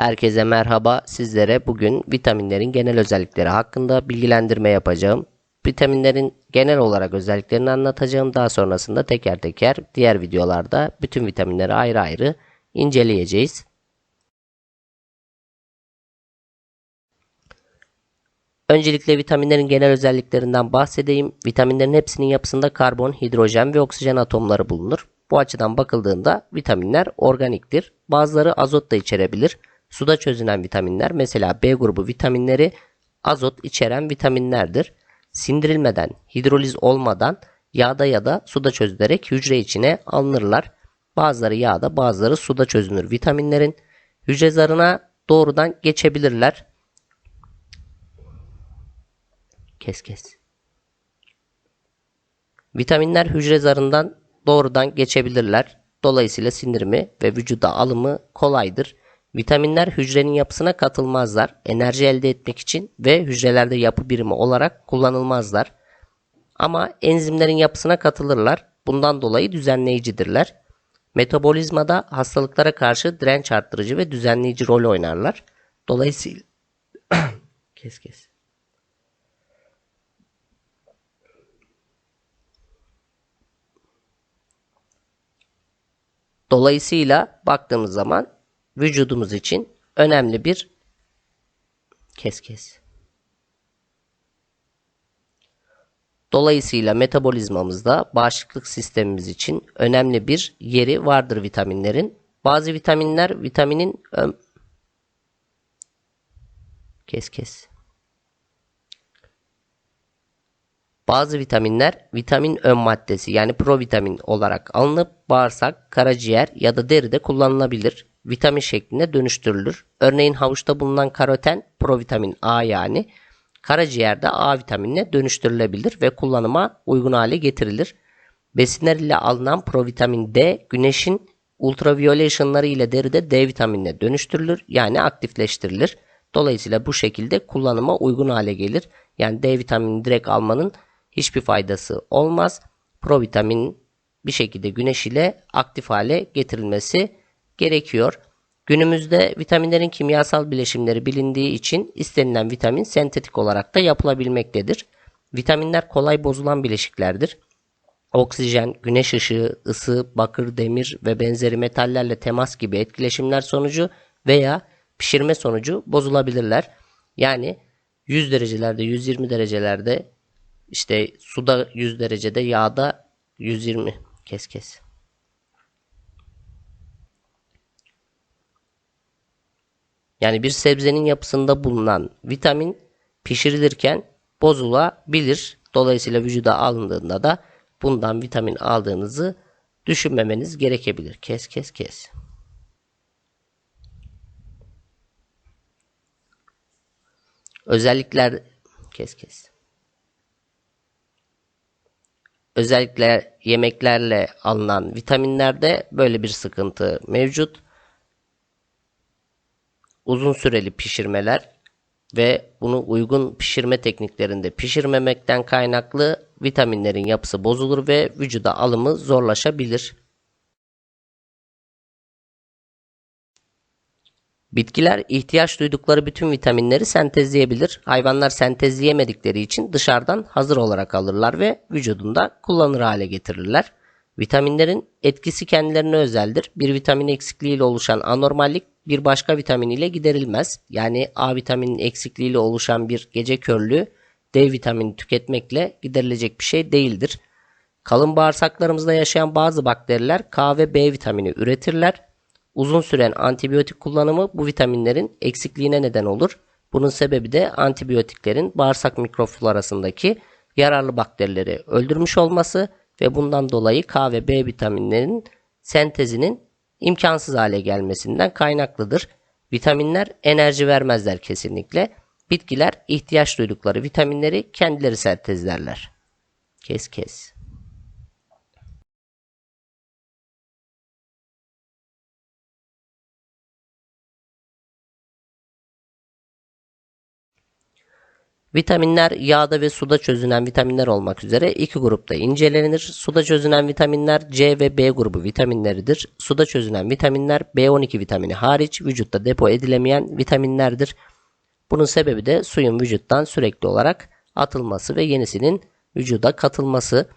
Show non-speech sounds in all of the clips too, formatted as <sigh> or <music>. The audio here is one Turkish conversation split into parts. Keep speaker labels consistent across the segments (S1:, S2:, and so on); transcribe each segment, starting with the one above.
S1: Herkese merhaba. Sizlere bugün vitaminlerin genel özellikleri hakkında bilgilendirme yapacağım. Vitaminlerin genel olarak özelliklerini anlatacağım. Daha sonrasında teker teker diğer videolarda bütün vitaminleri ayrı ayrı inceleyeceğiz. Öncelikle vitaminlerin genel özelliklerinden bahsedeyim. Vitaminlerin hepsinin yapısında karbon, hidrojen ve oksijen atomları bulunur. Bu açıdan bakıldığında vitaminler organiktir. Bazıları azot da içerebilir. Suda çözünen vitaminler mesela B grubu vitaminleri azot içeren vitaminlerdir. Sindirilmeden, hidroliz olmadan yağda ya da suda çözülerek hücre içine alınırlar. Bazıları yağda bazıları suda çözünür vitaminlerin. Hücre zarına doğrudan geçebilirler. Kes kes. Vitaminler hücre zarından doğrudan geçebilirler. Dolayısıyla sindirimi ve vücuda alımı kolaydır. Vitaminler hücrenin yapısına katılmazlar. Enerji elde etmek için ve hücrelerde yapı birimi olarak kullanılmazlar. Ama enzimlerin yapısına katılırlar. Bundan dolayı düzenleyicidirler. Metabolizmada hastalıklara karşı direnç arttırıcı ve düzenleyici rol oynarlar. Dolayısıyla <coughs> kes kes. Dolayısıyla baktığımız zaman vücudumuz için önemli bir kes kes. Dolayısıyla metabolizmamızda bağışıklık sistemimiz için önemli bir yeri vardır vitaminlerin. Bazı vitaminler vitaminin ön... kes kes. Bazı vitaminler vitamin ön maddesi yani provitamin olarak alınıp bağırsak, karaciğer ya da deride kullanılabilir. Vitamin şeklinde dönüştürülür. Örneğin havuçta bulunan karoten provitamin A yani karaciğerde A vitaminine dönüştürülebilir ve kullanıma uygun hale getirilir. Besinler ile alınan provitamin D güneşin ultraviyole ışınları ile deride D vitaminine dönüştürülür yani aktifleştirilir. Dolayısıyla bu şekilde kullanıma uygun hale gelir. Yani D vitamini direkt almanın hiçbir faydası olmaz. Provitamin bir şekilde güneş ile aktif hale getirilmesi gerekiyor. Günümüzde vitaminlerin kimyasal bileşimleri bilindiği için istenilen vitamin sentetik olarak da yapılabilmektedir. Vitaminler kolay bozulan bileşiklerdir. Oksijen, güneş ışığı, ısı, bakır, demir ve benzeri metallerle temas gibi etkileşimler sonucu veya pişirme sonucu bozulabilirler. Yani 100 derecelerde, 120 derecelerde işte suda 100 derecede, yağda 120 kes kes. Yani bir sebzenin yapısında bulunan vitamin pişirilirken bozulabilir. Dolayısıyla vücuda alındığında da bundan vitamin aldığınızı düşünmemeniz gerekebilir. Kes kes kes. Özellikler kes kes. Özellikle yemeklerle alınan vitaminlerde böyle bir sıkıntı mevcut. Uzun süreli pişirmeler ve bunu uygun pişirme tekniklerinde pişirmemekten kaynaklı vitaminlerin yapısı bozulur ve vücuda alımı zorlaşabilir. Bitkiler ihtiyaç duydukları bütün vitaminleri sentezleyebilir. Hayvanlar sentezleyemedikleri için dışarıdan hazır olarak alırlar ve vücudunda kullanır hale getirirler. Vitaminlerin etkisi kendilerine özeldir. Bir vitamin eksikliğiyle oluşan anormallik bir başka vitamin ile giderilmez. Yani A vitaminin eksikliğiyle oluşan bir gece körlüğü D vitamini tüketmekle giderilecek bir şey değildir. Kalın bağırsaklarımızda yaşayan bazı bakteriler K ve B vitamini üretirler. Uzun süren antibiyotik kullanımı bu vitaminlerin eksikliğine neden olur. Bunun sebebi de antibiyotiklerin bağırsak mikroflorasındaki yararlı bakterileri öldürmüş olması ve bundan dolayı K ve B vitaminlerinin sentezinin imkansız hale gelmesinden kaynaklıdır. Vitaminler enerji vermezler kesinlikle. Bitkiler ihtiyaç duydukları vitaminleri kendileri sentezlerler. Kes kes. Vitaminler yağda ve suda çözünen vitaminler olmak üzere iki grupta incelenir. Suda çözünen vitaminler C ve B grubu vitaminleridir. Suda çözünen vitaminler B12 vitamini hariç vücutta depo edilemeyen vitaminlerdir. Bunun sebebi de suyun vücuttan sürekli olarak atılması ve yenisinin vücuda katılması.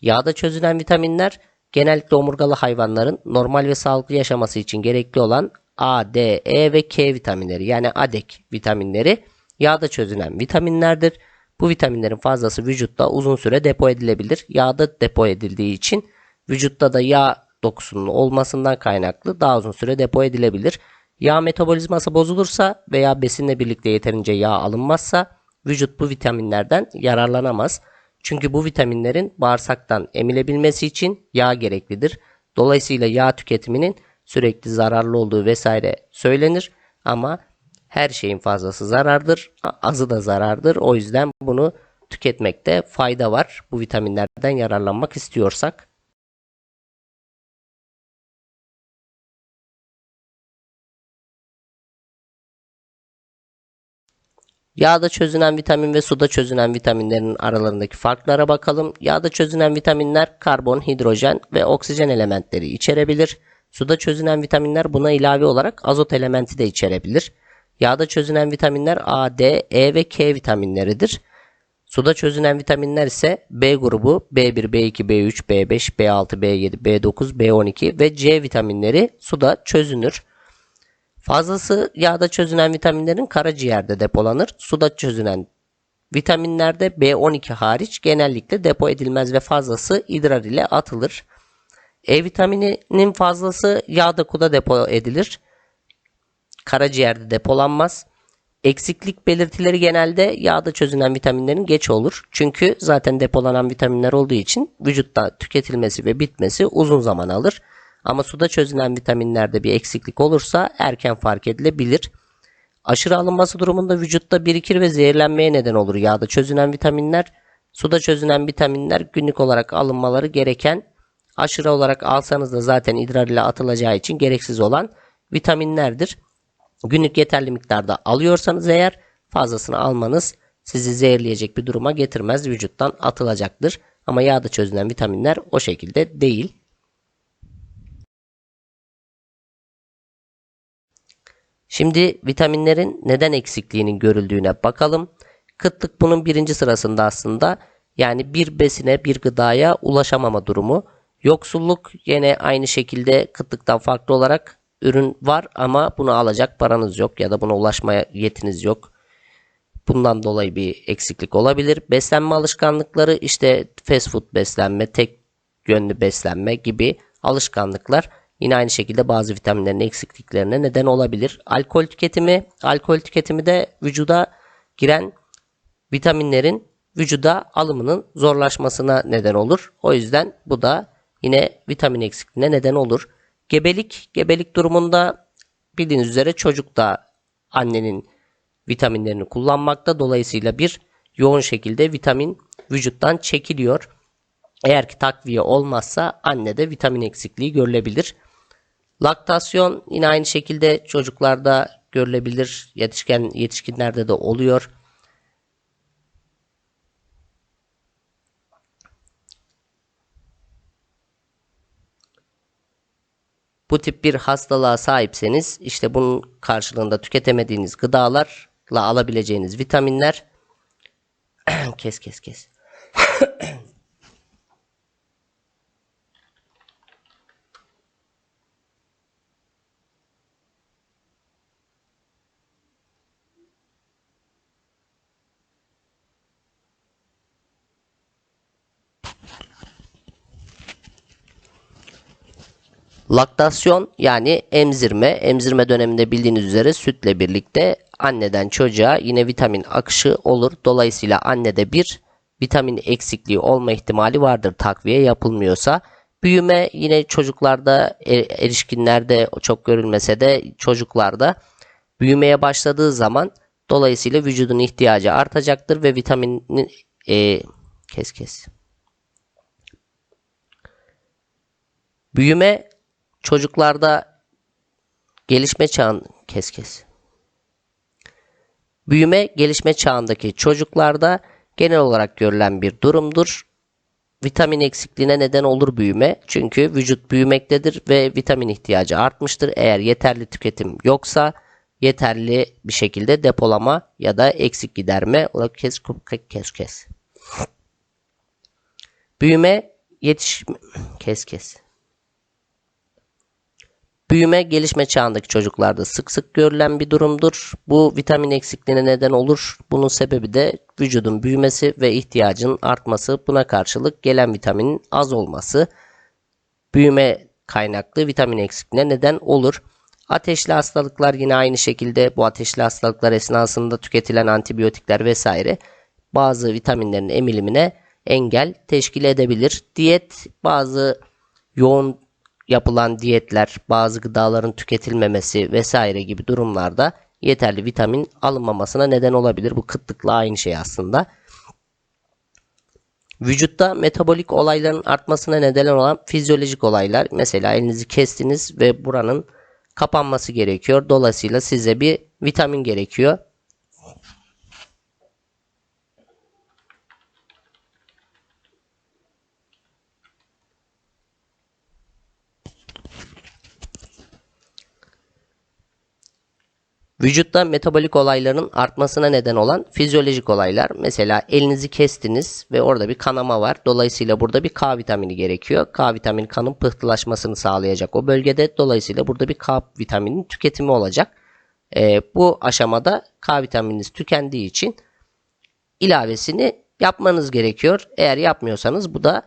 S1: Yağda çözülen vitaminler genellikle omurgalı hayvanların normal ve sağlıklı yaşaması için gerekli olan A, D, E ve K vitaminleri yani ADEK vitaminleri yağda çözünen vitaminlerdir. Bu vitaminlerin fazlası vücutta uzun süre depo edilebilir. Yağda depo edildiği için vücutta da yağ dokusunun olmasından kaynaklı daha uzun süre depo edilebilir. Yağ metabolizması bozulursa veya besinle birlikte yeterince yağ alınmazsa vücut bu vitaminlerden yararlanamaz. Çünkü bu vitaminlerin bağırsaktan emilebilmesi için yağ gereklidir. Dolayısıyla yağ tüketiminin sürekli zararlı olduğu vesaire söylenir ama her şeyin fazlası zarardır, azı da zarardır. O yüzden bunu tüketmekte fayda var. Bu vitaminlerden yararlanmak istiyorsak. Yağda çözünen vitamin ve suda çözünen vitaminlerin aralarındaki farklara bakalım. Yağda çözünen vitaminler karbon, hidrojen ve oksijen elementleri içerebilir. Suda çözünen vitaminler buna ilave olarak azot elementi de içerebilir. Yağda çözünen vitaminler A, D, E ve K vitaminleridir. Suda çözünen vitaminler ise B grubu, B1, B2, B3, B5, B6, B7, B9, B12 ve C vitaminleri suda çözünür. Fazlası yağda çözünen vitaminlerin karaciğerde depolanır. Suda çözünen vitaminlerde B12 hariç genellikle depo edilmez ve fazlası idrar ile atılır. E vitamininin fazlası yağ dokuda depo edilir. Karaciğerde depolanmaz. Eksiklik belirtileri genelde yağda çözünen vitaminlerin geç olur. Çünkü zaten depolanan vitaminler olduğu için vücutta tüketilmesi ve bitmesi uzun zaman alır. Ama suda çözünen vitaminlerde bir eksiklik olursa erken fark edilebilir. Aşırı alınması durumunda vücutta birikir ve zehirlenmeye neden olur yağda çözünen vitaminler. Suda çözünen vitaminler günlük olarak alınmaları gereken, aşırı olarak alsanız da zaten idrar ile atılacağı için gereksiz olan vitaminlerdir. Günlük yeterli miktarda alıyorsanız eğer fazlasını almanız sizi zehirleyecek bir duruma getirmez vücuttan atılacaktır. Ama yağda çözünen vitaminler o şekilde değil. Şimdi vitaminlerin neden eksikliğinin görüldüğüne bakalım. Kıtlık bunun birinci sırasında aslında yani bir besine bir gıdaya ulaşamama durumu. Yoksulluk yine aynı şekilde kıtlıktan farklı olarak ürün var ama bunu alacak paranız yok ya da buna ulaşmaya yetiniz yok. Bundan dolayı bir eksiklik olabilir. Beslenme alışkanlıkları işte fast food beslenme, tek yönlü beslenme gibi alışkanlıklar Yine aynı şekilde bazı vitaminlerin eksikliklerine neden olabilir. Alkol tüketimi, alkol tüketimi de vücuda giren vitaminlerin vücuda alımının zorlaşmasına neden olur. O yüzden bu da yine vitamin eksikliğine neden olur. Gebelik, gebelik durumunda bildiğiniz üzere çocuk da annenin vitaminlerini kullanmakta. Dolayısıyla bir yoğun şekilde vitamin vücuttan çekiliyor. Eğer ki takviye olmazsa annede vitamin eksikliği görülebilir. Laktasyon yine aynı şekilde çocuklarda görülebilir. Yetişken yetişkinlerde de oluyor. Bu tip bir hastalığa sahipseniz işte bunun karşılığında tüketemediğiniz gıdalarla alabileceğiniz vitaminler <clears throat> kes kes kes. Laktasyon yani emzirme. Emzirme döneminde bildiğiniz üzere sütle birlikte anneden çocuğa yine vitamin akışı olur. Dolayısıyla annede bir vitamin eksikliği olma ihtimali vardır takviye yapılmıyorsa. Büyüme yine çocuklarda, e, erişkinlerde çok görülmese de çocuklarda büyümeye başladığı zaman dolayısıyla vücudun ihtiyacı artacaktır ve vitaminin e, kes kes. Büyüme Çocuklarda gelişme çağın kes kes. Büyüme gelişme çağındaki çocuklarda genel olarak görülen bir durumdur. Vitamin eksikliğine neden olur büyüme. Çünkü vücut büyümektedir ve vitamin ihtiyacı artmıştır. Eğer yeterli tüketim yoksa yeterli bir şekilde depolama ya da eksik giderme ola kes kes kes. Büyüme yetiş kes kes. Büyüme gelişme çağındaki çocuklarda sık sık görülen bir durumdur. Bu vitamin eksikliğine neden olur. Bunun sebebi de vücudun büyümesi ve ihtiyacın artması. Buna karşılık gelen vitaminin az olması büyüme kaynaklı vitamin eksikliğine neden olur. Ateşli hastalıklar yine aynı şekilde bu ateşli hastalıklar esnasında tüketilen antibiyotikler vesaire bazı vitaminlerin emilimine engel teşkil edebilir. Diyet bazı yoğun yapılan diyetler, bazı gıdaların tüketilmemesi vesaire gibi durumlarda yeterli vitamin alınmamasına neden olabilir. Bu kıtlıkla aynı şey aslında. Vücutta metabolik olayların artmasına neden olan fizyolojik olaylar. Mesela elinizi kestiniz ve buranın kapanması gerekiyor. Dolayısıyla size bir vitamin gerekiyor. Vücutta metabolik olayların artmasına neden olan fizyolojik olaylar. Mesela elinizi kestiniz ve orada bir kanama var. Dolayısıyla burada bir K vitamini gerekiyor. K vitamini kanın pıhtılaşmasını sağlayacak o bölgede. Dolayısıyla burada bir K vitaminin tüketimi olacak. Ee, bu aşamada K vitamininiz tükendiği için ilavesini yapmanız gerekiyor. Eğer yapmıyorsanız bu da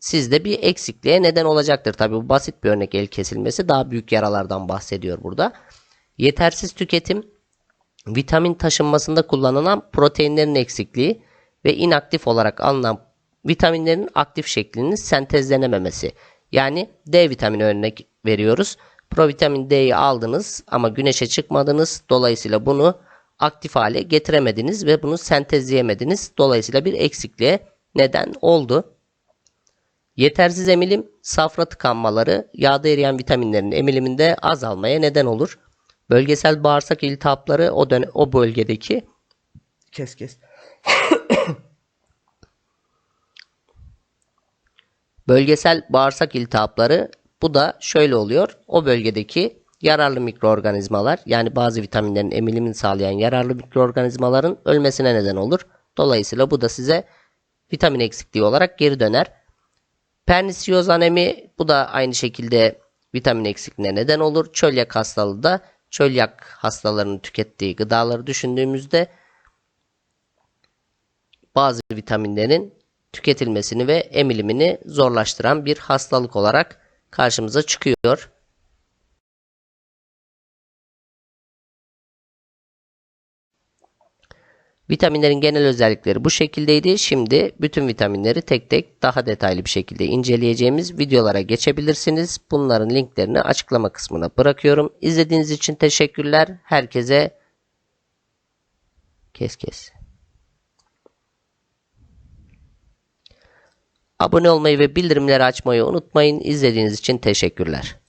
S1: sizde bir eksikliğe neden olacaktır. Tabi bu basit bir örnek el kesilmesi daha büyük yaralardan bahsediyor burada. Yetersiz tüketim, vitamin taşınmasında kullanılan proteinlerin eksikliği ve inaktif olarak alınan vitaminlerin aktif şeklinin sentezlenememesi. Yani D vitamini örnek veriyoruz. Provitamin D'yi aldınız ama güneşe çıkmadınız. Dolayısıyla bunu aktif hale getiremediniz ve bunu sentezleyemediniz. Dolayısıyla bir eksikliğe neden oldu. Yetersiz emilim, safra tıkanmaları, yağda eriyen vitaminlerin emiliminde azalmaya neden olur. Bölgesel bağırsak iltihapları o dönem, o bölgedeki kes kes. Bölgesel bağırsak iltihapları bu da şöyle oluyor. O bölgedeki yararlı mikroorganizmalar yani bazı vitaminlerin emilimini sağlayan yararlı mikroorganizmaların ölmesine neden olur. Dolayısıyla bu da size vitamin eksikliği olarak geri döner. Pernisiyoz anemi bu da aynı şekilde vitamin eksikliğine neden olur. Çölyak hastalığı da çölyak hastalarının tükettiği gıdaları düşündüğümüzde bazı vitaminlerin tüketilmesini ve emilimini zorlaştıran bir hastalık olarak karşımıza çıkıyor. Vitaminlerin genel özellikleri bu şekildeydi. Şimdi bütün vitaminleri tek tek daha detaylı bir şekilde inceleyeceğimiz videolara geçebilirsiniz. Bunların linklerini açıklama kısmına bırakıyorum. İzlediğiniz için teşekkürler. Herkese kes kes. Abone olmayı ve bildirimleri açmayı unutmayın. İzlediğiniz için teşekkürler.